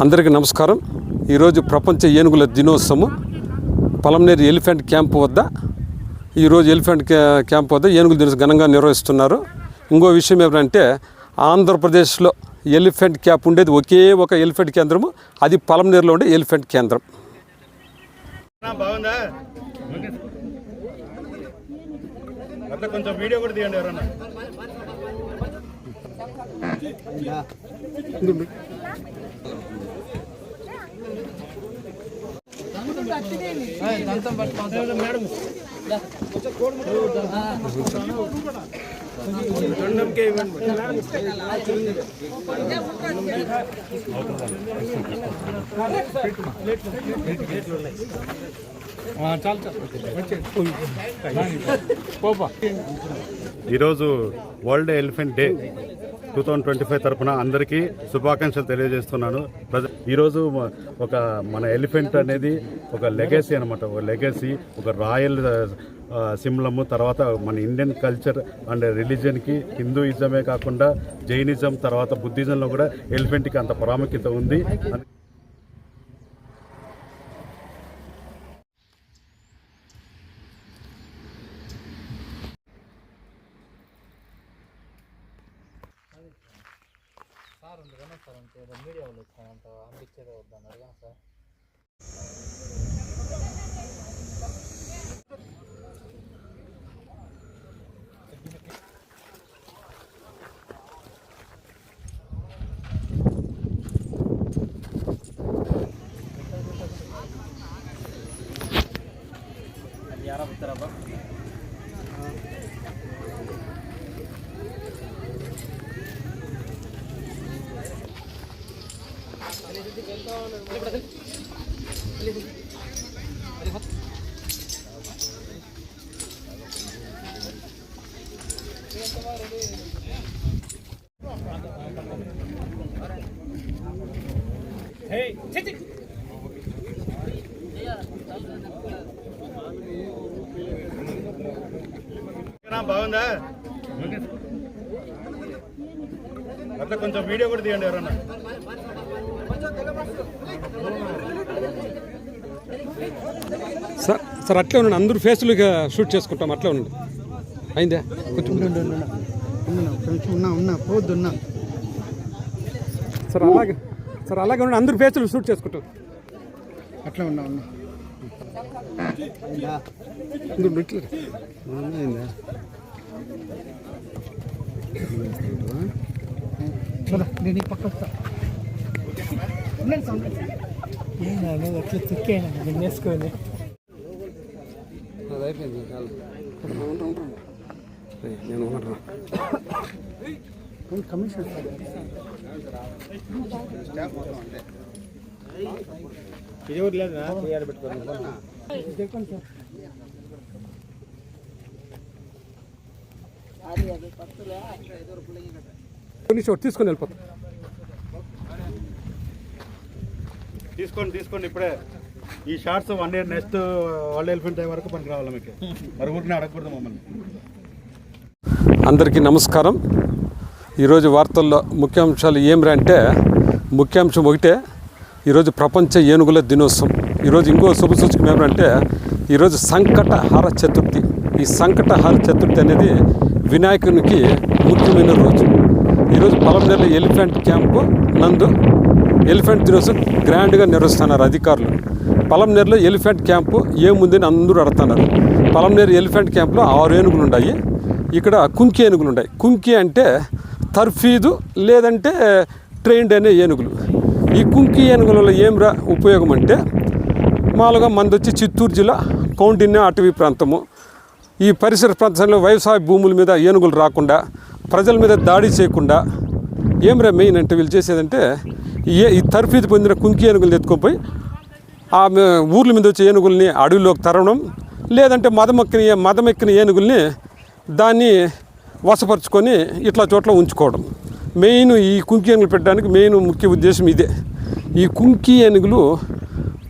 అందరికీ నమస్కారం. ఈరోజు ప్రపంచ ఏనుగుల దినోత్సవం పలంనేరు ఎలిఫెంట్ క్యాంప్ వద్ద ఈరోజు ఎలిఫెంట్ క్యా- క్యాంప్ వద్ద ఏనుగుల దినోత్సవం ఘనంగా నిర్వహిస్తున్నారు. ఇంకో విషయం ఏమిటంటే ఆంధ్రప్రదేశ్లో ఎలిఫెంట్ క్యాంప్ ఉండేది ఒకే ఒక ఎలిఫెంట్ కేంద్రము అది పలంనేరులో ఉండే ఎలిఫెంట్ కేంద్రం. కొంచెం వీడియో కూడా తీయండి ఎవరన్నా. ఈరోజు world elephant day. Two thousand twenty five తరఫున అందరికీ శుభాకాంక్షలు తెలియజేస్తున్నాను. ఈరోజు ఒక మన ఎలిఫెంట్ అనేది ఒక లెగసీ అనమాట ఒక లెగసీ ఒక రాయల్ సింహము తర్వాత మన ఇండియన్ కల్చర్ అండ్ రిలీజియన్కి హిందూయిజమే కాకుండా జైనిజం తర్వాత బుద్ధిజంలో కూడా ఎలిఫెంట్కి అంత ప్రాముఖ్యత ఉంది సార్ ఉంది కదా సార్ అంటే ఏదో అంత అనిపించేదే వద్దని అడిగాం సార్. బాగుందా? అట్లా కొంచెం వీడియో కూడా తీయండి ఎవరన్నా. సార్ అట్లే ఉండండి. అందరూ ఫేస్లు షూట్ చేసుకుంటాం. అట్లే ఉండండి. అయిందా? కొంచెం ఉన్నా ఉన్నా పోద్దు ఉన్నా. సార్ అలాగే సార్ అలాగే ఉండండి. అందరూ ఫేస్లు షూట్ చేసుకుంటాం. అట్లా ఉన్నా ఉన్నా. నేను పక్క వస్తా. నేను అట్లా తిక్కాను? విన్నేసుకొని అది అయిపోయింది చాలు. ఉండు, ఉండు, ఉండు. ఏయ్, నేను ఉండను. కమిషన్ కొన్ని షాట్ తీసుకొని వెళ్ళిపోతాం తీసుకోండి తీసుకోండి ఇప్పుడే ఈ shorts one year next world elephant day వరకు పనికి రావాలి మీకు? మరి ఊరిని అడగకూడదు మమ్మల్ని. అందరికీ నమస్కారం. ఈరోజు వార్తల్లో ముఖ్యాంశాలు ఏమిరా అంటే ముఖ్యాంశం ఒకటే ఈరోజు ప్రపంచ ఏనుగుల దినోత్సవం. ఈరోజు ఇంకో శుభ సూచకం ఏమంటే ఈరోజు సంకటహార చతుర్థి. ఈ సంకటహార చతుర్థి అనేది వినాయకునికి ముఖ్యమైన రోజు. ఈరోజు పొలంనేరులో ఎలిఫెంట్ క్యాంపు నందు ఎలిఫెంట్ దినోత్సవం గ్రాండ్గా నిర్వహిస్తున్నారు అధికారులు. పలంనేరులో ఎలిఫెంట్ క్యాంపు ఏముందని అందరూ అడుగుతున్నారు. పలంనేరు ఎలిఫెంట్ క్యాంపులో ఆరు ఏనుగులు ఉన్నాయి ఇక్కడ కుంకి ఏనుగులు ఉన్నాయి కుంకి అంటే తర్ఫీదు లేదంటే ట్రైన్డ్ అనే ఏనుగులు. ఈ కుంకి ఏనుగులలో ఏం రా ఉపయోగం అంటే మామూలుగా మంది వచ్చి చిత్తూరు జిల్లా కౌంటిన్య అటవీ ప్రాంతము. ఈ పరిసర ప్రాంతంలో వ్యవసాయ భూముల మీద ఏనుగులు రాకుండా ప్రజల మీద దాడి చేయకుండా ఏమిరా మెయిన్ అంటే వీళ్ళు చేసేదంటే ఏ ఈ తర్ఫీదు పొందిన కుంకి ఏనుగులు ఎత్తుకుపోయి ఆ ఊర్ల మీద వచ్చే ఏనుగుల్ని అడవిలోకి తరవడం లేదంటే మదమెక్కిన మదమెక్కిన ఏనుగుల్ని దాన్ని వశపరుచుకొని ఇట్లా చోట్ల ఉంచుకోవడం. మెయిన్ ఈ కుంకి ఏనుగులు పెట్టడానికి మెయిన్ ముఖ్య ఉద్దేశం ఇదే. ఈ కుంకి ఏనుగులు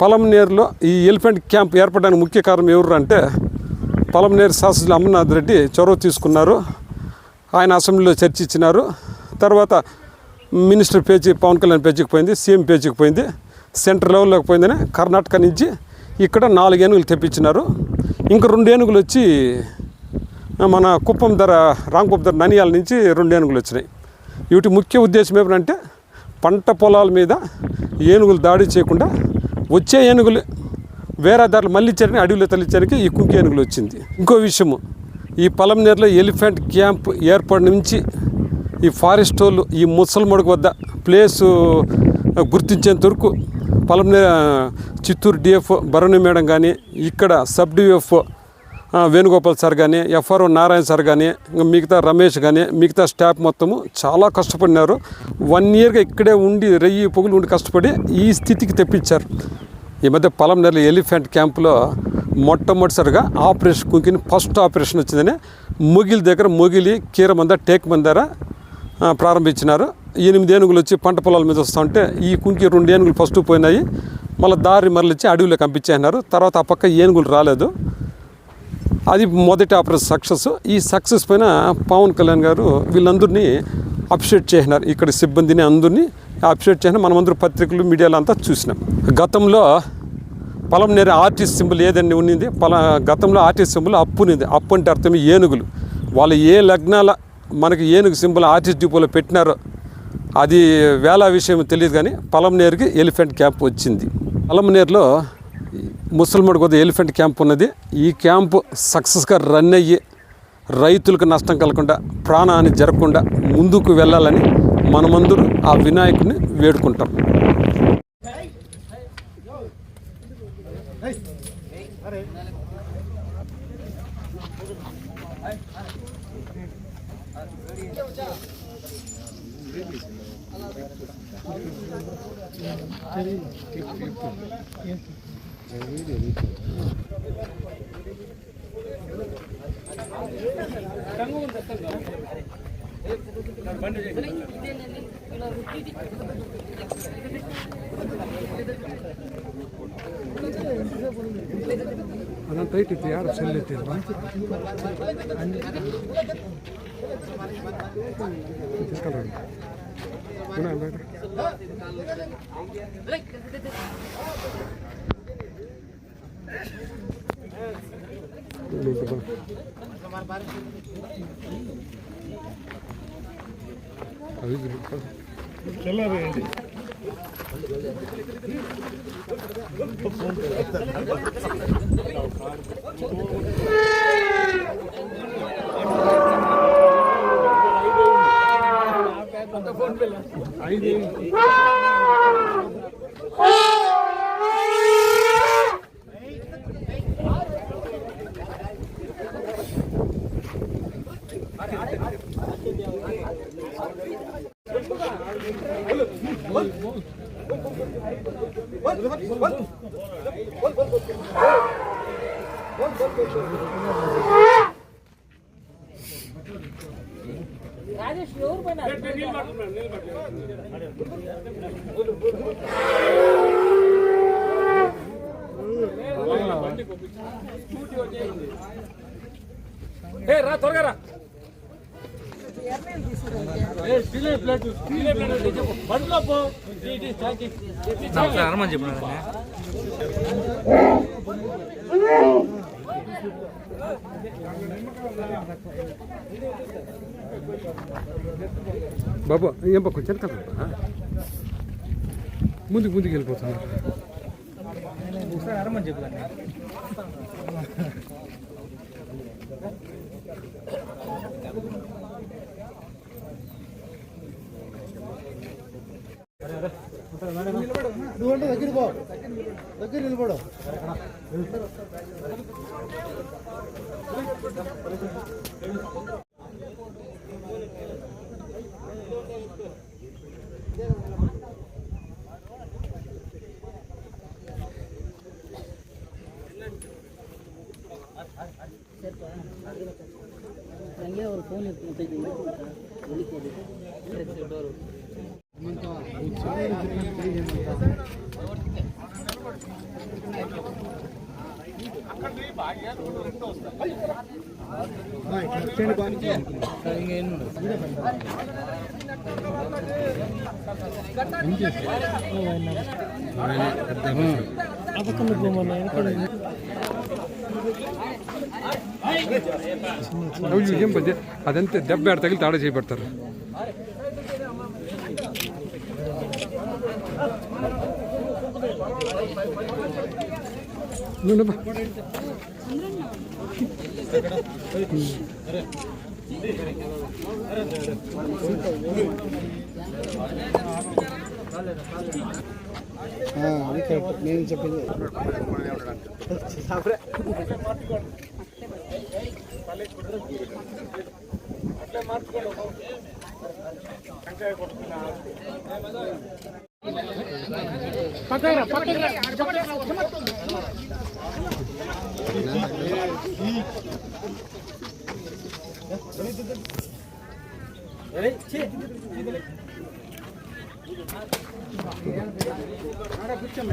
పొలంనేరులో ఈ ఎలిఫెంట్ క్యాంప్ ఏర్పడడానికి ముఖ్య కారణం ఎవరు అంటే పొలంనేరు శాసకులు అమర్నాథ్ రెడ్డి చొరవ తీసుకున్నారు. ఆయన అసెంబ్లీలో చర్చించినారు తర్వాత మినిస్టర్ పేజీ పవన్ కళ్యాణ్ పేజీకి పోయింది సీఎం పేజీకి పోయింది. సెంటర్ లెవెల్లోకి పోయిందని కర్ణాటక నుంచి ఇక్కడ నాలుగు ఏనుగులు తెప్పించినారు. ఇంకా రెండు ఏనుగులు వచ్చి మన కుప్పం ధర రాంకుప్పం ధర ననియాల నుంచి రెండు ఏనుగులు వచ్చినాయి. వీటి ముఖ్య ఉద్దేశం ఏమిటంటే పంట పొలాల మీద ఏనుగులు దాడి చేయకుండా వచ్చే ఏనుగులు వేరే ధరలు మళ్ళీ అడవిలో తల్లించడానికి ఈ కుంకి ఏనుగులు వచ్చింది. ఇంకో విషయము ఈ పొలంనేరులో ఎలిఫెంట్ క్యాంప్ ఏర్పడి నుంచి ఈ ఫారెస్ట్ వాళ్ళు ఈ ముసల్మడుగు వద్ద ప్లేసు గుర్తించేంత వరకు పొలంనే చిత్తూరు డిఎఫ్ భరణి మేడం కానీ ఇక్కడ సబ్ డిఎఫ్ఓ వేణుగోపాల్ సార్ కానీ ఎఫ్ఆర్ఓ నారాయణ సార్ కానీ ఇంకా మిగతా రమేష్ కానీ మిగతా స్టాఫ్ మొత్తము చాలా కష్టపడినారు. వన్ ఇయర్గా ఇక్కడే ఉండి రెయ్యి పొగులు ఉండి కష్టపడి ఈ స్థితికి తెప్పించారు. ఈ మధ్య పొలంనేరులో ఎలిఫెంట్ క్యాంపులో మొట్టమొదటిసారిగా ఆపరేషన్ కుంకిని ఫస్ట్ ఆపరేషన్ వచ్చిందని మొగిలి దగ్గర మొగిలి కీరమంద టేక్ మందార ప్రారంభించినారు. ఎనిమిది ఏనుగులు వచ్చి పంట పొలాల మీద వస్తుంటే ఉంటే ఈ కుంకి రెండు ఏనుగులు ఫస్ట్ పోయినాయి. మళ్ళీ దారి మరలిచ్చి అడవిలో పంపించేసినారు. తర్వాత ఆ పక్క ఏనుగులు రాలేదు. అది మొదటి ఆపరేషన్ సక్సెస్. ఈ సక్సెస్ పైన పవన్ కళ్యాణ్ గారు వీళ్ళందరినీ అప్షేట్ చేసినారు. ఇక్కడ సిబ్బందిని అందరినీ అప్షేట్ చేసిన మనమందరూ పత్రికలు మీడియాలో అంతా చూసినాం. గతంలో పొలం నేర ఆర్టిస్ట్ సింబల్ ఏదండి ఉన్నింది పొల గతంలో ఆర్టిస్ట్ సింబల్ అప్పు ఉన్నింది అప్పు అంటే అర్థం ఏనుగులు. వాళ్ళు ఏ లగ్నాల మనకి ఏనుగు సింబల్ ఆర్టిస్ట్ డిపోలో పెట్టినారో అది వేళ విషయం తెలియదు కానీ పలంనేరుకి ఎలిఫెంట్ క్యాంప్ వచ్చింది. పలంనేరులో ముసల్మడు కొద్ది ఎలిఫెంట్ క్యాంప్ ఉన్నది. ఈ క్యాంపు సక్సెస్గా రన్ అయ్యి రైతులకు నష్టం కలగకుండా ప్రాణహాని జరగకుండా ముందుకు వెళ్ళాలని మనమందరూ ఆ వినాయకుడిని వేడుకుంటాం. ಅದಂತ ಐತಿ ಯಾರು ಸೆಲ್ ಐತಿ चला ఏ రా త్వరగా రా. అరమని చెప్పిన బాబు ఏం బా కొంచెం కదా ముందుకు ముందుకు వెళ్ళిపోతున్నారు ఒకసారి అరమని నువ్వంటే దగ్గర పో దగ్గర నిలబడు ಹಂಗೆ ಅವ್ರು ಫೋನ್ అర్థం అదొక ఏం పద్య అదంతే దెబ్బ ఆడ తగిలి తాడ చేయబడతారు నువ్వు బా. అది కరెక్ట్ నేను చెప్పింది అట్లే మార్చుకోండి వెంకాయ కొట్టుకున్నా పక్కన పక్కన కూర్చోమ్మ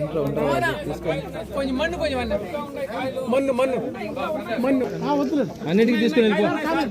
నేను ఏమన్నా అన్నిటికీ తీసుకుని వెళ్ళిపో. వేసుకోవాలి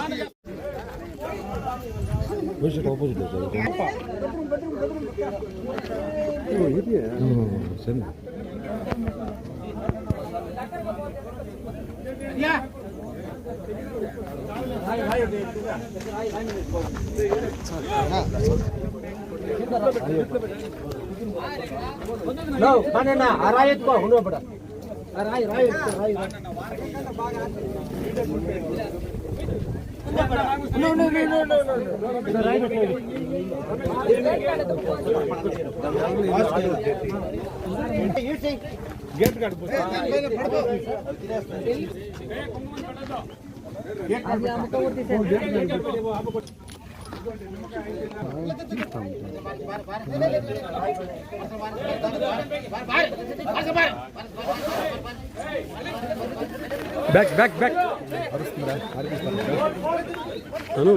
ಬೆಡ್ಶೀಟ್ ಆಪೋಸಿಟ್ ಸರಿ ಮನೆನ ರಾಯತ್ಪ ಹುಡುಗ ಬಿಡ ರಾಯ್ ರಾಯ್ ರಾಯ್ నిమ్మకాయ నిమ్మకాయ అడుగుతారు మళ్ళీ బ్యాక్ బ్యాక్ బ్యాక్ అను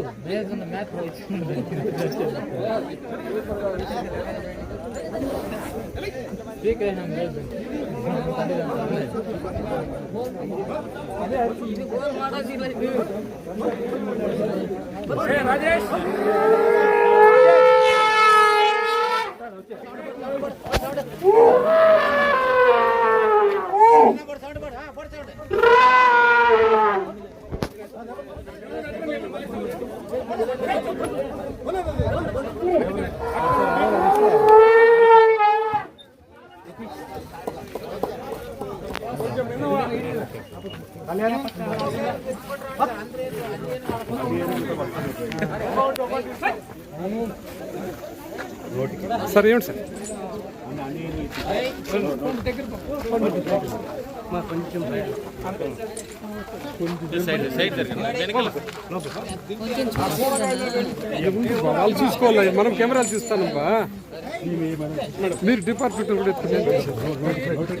బ్యాక్ రా. ఈరోజు నువ్వు వేసుకున్న మ్యాచ్ స్పీకర్ అయినా లేదు సార్ ఏమిటి సార్? వాళ్ళు చూసుకోవాలి. మనం కెమెరాలు చూస్తానమ్మా. మీరు డిపార్ట్మెంట్ కూడా ఎత్తుకున్నారు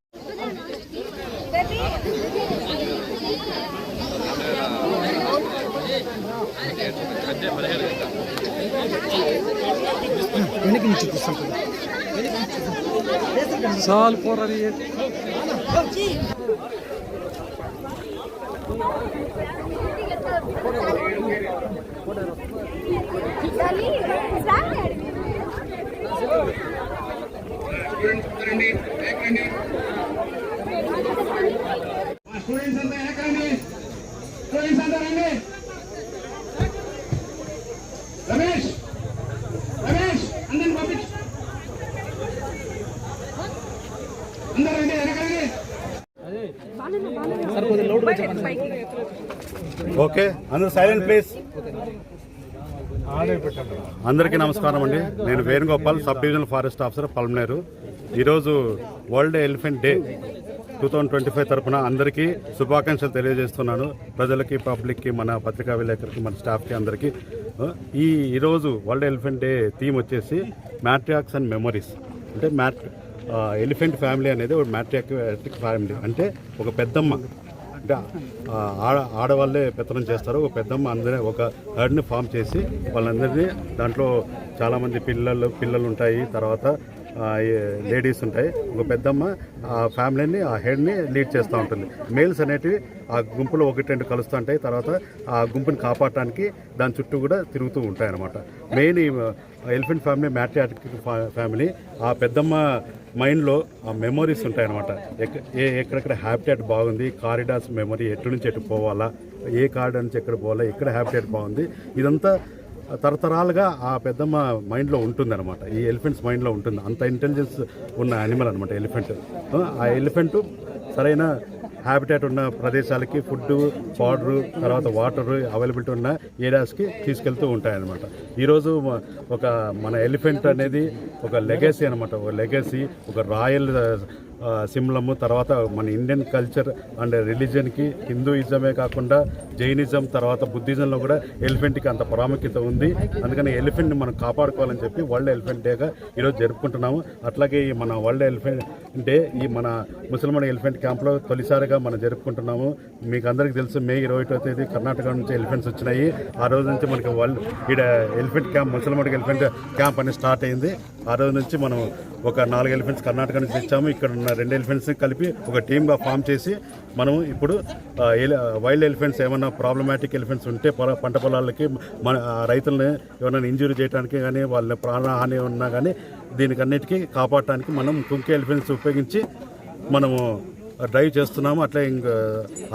నుంచి తీసుకుంటాం చాలు పోరాది స్టూడెంట్స్ అంతా వెనకండి స్టూడెంట్స్ అంతా రండి రమేష్ రమేష్ అందరిని పంపించు అందరూ రండి వెనకండి ఓకే అందరూ సైలెంట్ ప్లీజ్ అందరికీ నమస్కారం అండి. నేను Venugopal sub divisional forest officer Palamaner. ఈరోజు world elephant day two thousand twenty five తరఫున అందరికీ శుభాకాంక్షలు తెలియజేస్తున్నాను. ప్రజలకి పబ్లిక్కి మన పత్రికా విలేకరికి మన స్టాఫ్కి అందరికీ. ఈ ఈరోజు వరల్డ్ ఎలిఫెంట్ డే థీమ్ వచ్చేసి మ్యాట్రియాక్స్ అండ్ మెమరీస్. అంటే మ్యాట్ ఎలిఫెంట్ ఫ్యామిలీ అనేది ఒక మ్యాట్రియాక్ ఫ్యామిలీ. అంటే ఒక పెద్దమ్మ. అంటే ఆడ ఆడవాళ్ళే పెత్తనం చేస్తారు. ఒక పెద్దమ్మ అందరి ఒక హెడ్ని ఫామ్ చేసి వాళ్ళందరినీ దాంట్లో చాలామంది పిల్లలు పిల్లలు ఉంటాయి తర్వాత లేడీస్ ఉంటాయి. ఒక పెద్దమ్మ ఆ ఫ్యామిలీని ఆ హెడ్ని లీడ్ చేస్తూ ఉంటుంది. మేల్స్ అనేటివి ఆ గుంపులో ఒకటి రెండు కలుస్తూ ఉంటాయి. తర్వాత ఆ గుంపుని కాపాడటానికి దాని చుట్టూ కూడా తిరుగుతూ ఉంటాయి అన్నమాట మెయిన్ ఈ ఎలిఫెంట్ ఫ్యామిలీ మ్యాట్రియాటిక్ ఫ్యామిలీ ఆ పెద్దమ్మ మైండ్లో ఆ మెమొరీస్ ఉంటాయన్నమాట. ఏ ఎక్కడెక్కడ హ్యాబిటేట్ బాగుంది కారిడార్స్ మెమరీ ఎటు నుంచి ఎటు పోవాలా ఏ కారిడార్ నుంచి ఎక్కడ పోవాలా ఎక్కడ హ్యాబిటేట్ బాగుంది ఇదంతా తరతరాలుగా ఆ పెద్దమ్మ మైండ్లో ఉంటుంది అనమాట ఈ ఎలిఫెంట్స్ మైండ్లో ఉంటుంది. అంత ఇంటెలిజెన్స్ ఉన్న యానిమల్ అనమాట ఎలిఫెంట్. ఆ ఎలిఫెంట్ సరైన హ్యాబిటేట్ ఉన్న ప్రదేశాలకి ఫుడ్ పౌడరు తర్వాత వాటర్ అవైలబిలిటీ ఉన్న ఏరియాస్కి తీసుకెళ్తూ ఉంటాయన్నమాట. ఈరోజు ఒక మన ఎలిఫెంట్ అనేది ఒక లెగసీ అనమాట ఒక లెగసీ ఒక రాయల్ సింబలము తర్వాత మన ఇండియన్ కల్చర్ అండ్ రిలీజియన్కి హిందూయిజమే కాకుండా జైనిజం తర్వాత బుద్ధిజంలో కూడా ఎలిఫెంట్కి అంత ప్రాముఖ్యత ఉంది. అందుకని ఎలిఫెంట్ని మనం కాపాడుకోవాలని చెప్పి వరల్డ్ ఎలిఫెంట్ డేగా ఈరోజు జరుపుకుంటున్నాము. అట్లాగే ఈ మన వరల్డ్ ఎలిఫెంట్ డే ఈ మన ముసల్మాన్ ఎలిఫెంట్ క్యాంప్లో తొలిసారిగా మనం జరుపుకుంటున్నాము. మీకు అందరికీ తెలుసు మే ఇరవై ఒకటో తేదీ కర్ణాటక నుంచి ఎలిఫెంట్స్ వచ్చినాయి. ఆ రోజు నుంచి మనకి వరల్డ్ ఈడ ఎలిఫెంట్ క్యాంప్ ముసల్మాన్ ఎలిఫెంట్ క్యాంప్ అనేది స్టార్ట్ అయింది. ఆ రోజు నుంచి మనం ఒక నాలుగు ఎలిఫెంట్స్ కర్ణాటక నుంచి తెచ్చాము. ఇక్కడ ఉన్న రెండు ఎలిఫెంట్స్ కలిపి ఒక టీమ్గా ఫామ్ చేసి మనం ఇప్పుడు వైల్డ్ ఎలిఫెంట్స్ ఏమైనా ప్రాబ్లమాటిక్ ఎలిఫెంట్స్ ఉంటే పొల పంట పొలాలకి మన రైతులని ఏమైనా ఇంజురీ చేయడానికి కానీ వాళ్ళ ప్రాణహాని ఉన్నా కానీ దీనికన్నిటికీ కాపాడటానికి మనం కుంకే ఎలిఫెంట్స్ ఉపయోగించి మనము డ్రైవ్ చేస్తున్నాము అట్లా ఇంకా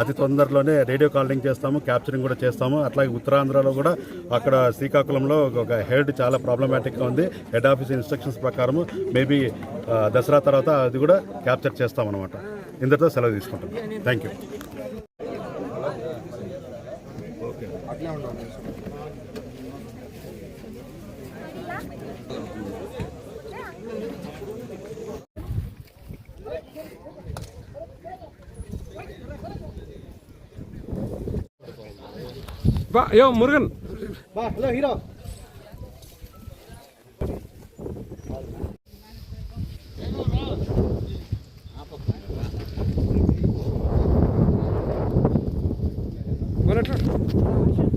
అతి తొందరలోనే రేడియో కాలింగ్ చేస్తాము క్యాప్చరింగ్ కూడా చేస్తాము. అట్లాగే ఉత్తరాంధ్రలో కూడా అక్కడ శ్రీకాకుళంలో ఒక హెడ్ చాలా ప్రాబ్లమాటిక్గా ఉంది. హెడ్ ఆఫీస్ ఇన్స్ట్రక్షన్స్ ప్రకారము మేబీ దసరా తర్వాత అది కూడా క్యాప్చర్ చేస్తామన్నమాట. ఇంతటితో సెలవు తీసుకుంటాం థ్యాంక్ యూ ಬಾ ಯೋ ಮುರುಗನ್ ಬಾ ಹಲೋ ಹೀರೋ Bueno, claro.